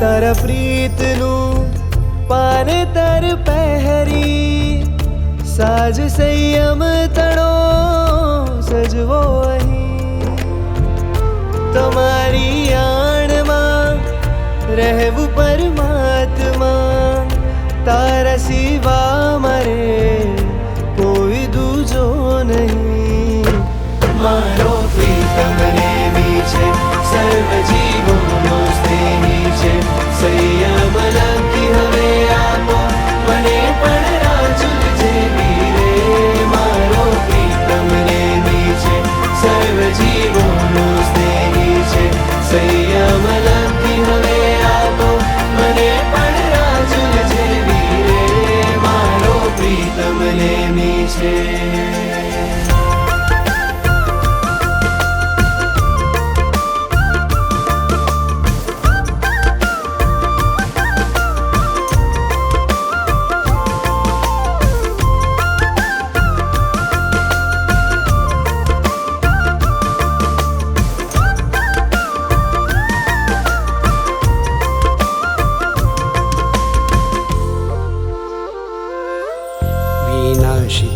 મારા પ્રીતનું પાનેતર પહેરી, સાજ સંયમ તણો સજવો અહીં. તમારી આણમાં રહેવું પરમાત્મા, તારા સિવા knees.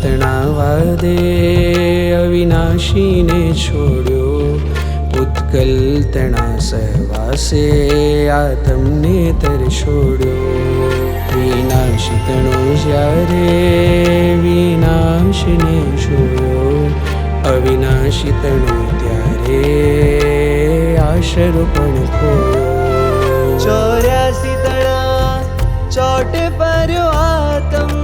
તણાવાદે અવિનાશીને છોડ્યો ઉત્કલ તણા સહવાસે આ તમને તર છોડ્યો વિનાશી તણો જ્યારે વિનાશને છોડ્યો અવિનાશી તણો ત્યારે આશરો પણ ખોયો ચોર્યાસી તણા ચોટે પર્યો આતમ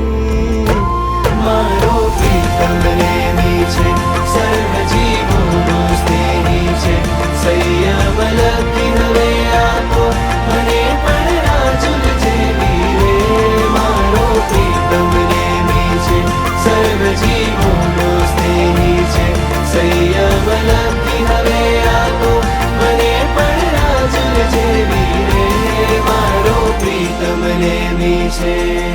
You.